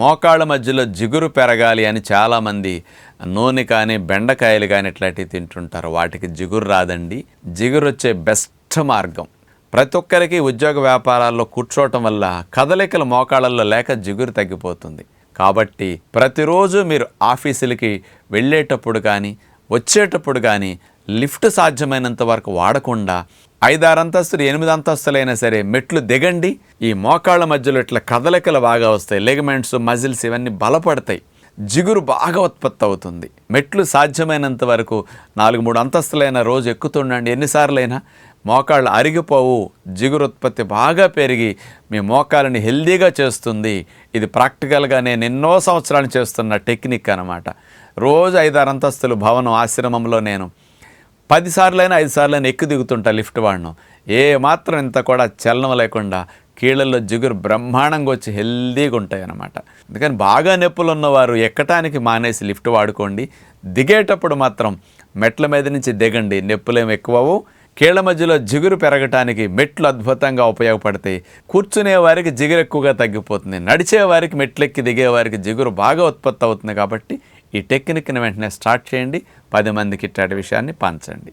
మోకాళ్ళ మధ్యలో జిగురు పెరగాలి అని చాలామంది నూనె కానీ బెండకాయలు కానీ ఇట్లాంటివి తింటుంటారు. వాటికి జిగురు రాదండి. జిగురు వచ్చే బెస్ట్ మార్గం. ప్రతి ఒక్కరికి ఉద్యోగ వ్యాపారాల్లో కూర్చోవటం వల్ల కదలికలు మోకాళ్ళల్లో లేక జిగురు తగ్గిపోతుంది. కాబట్టి ప్రతిరోజు మీరు ఆఫీసులకి వెళ్ళేటప్పుడు కానీ వచ్చేటప్పుడు కానీ లిఫ్ట్ సాధ్యమైనంత వరకు వాడకుండా ఐదారు అంతస్తులు ఎనిమిది అంతస్తులైనా సరే మెట్లు దిగండి. ఈ మోకాళ్ళ మధ్యలో ఇట్లా కదలికలు బాగా వస్తాయి. లెగమెంట్స్ మజిల్స్ ఇవన్నీ బలపడతాయి. జిగురు బాగా ఉత్పత్తి అవుతుంది. మెట్లు సాధ్యమైనంత వరకు నాలుగు మూడు అంతస్తులైన రోజు ఎక్కుతుండండి. ఎన్నిసార్లైనా మోకాళ్ళు అరిగిపోవు. జిగురు ఉత్పత్తి బాగా పెరిగి మీ మోకాళ్ళని హెల్దీగా చేస్తుంది. ఇది ప్రాక్టికల్గా నేను ఎన్నో సంవత్సరాలు చేస్తున్న టెక్నిక్ అనమాట రోజు ఐదారు అంతస్తులు భవనం ఆశ్రమంలో నేను పదిసార్లైనా ఐదు సార్లైనా ఎక్కి దిగుతుంటా లిఫ్ట్ వాడను. ఏ మాత్రం ఇంత కూడా చలనం లేకుండా కీళ్ళల్లో జిగురు బ్రహ్మాండంగా వచ్చి హెల్దీగా ఉంటాయి అన్నమాట అందుకని బాగా నొప్పులు ఉన్నవారు ఎక్కటానికి మానేసి లిఫ్ట్ వాడుకోండి. దిగేటప్పుడు మాత్రం మెట్ల మీద నుంచి దిగండి. నొప్పులేం ఎక్కువవు. కీళ్ళ మధ్యలో జిగురు పెరగటానికి మెట్లు అద్భుతంగా ఉపయోగపడతాయి కూర్చునే వారికి జిగురు ఎక్కువగా తగ్గిపోతుంది. నడిచే వారికి మెట్లెక్కి దిగే వారికి జిగురు బాగా ఉత్పత్తి అవుతుంది కాబట్టి ఈ టెక్నిక్ని వెంటనే స్టార్ట్ చేయండి. పది మందికి ఇట్లాంటి విషయాన్ని పంచండి.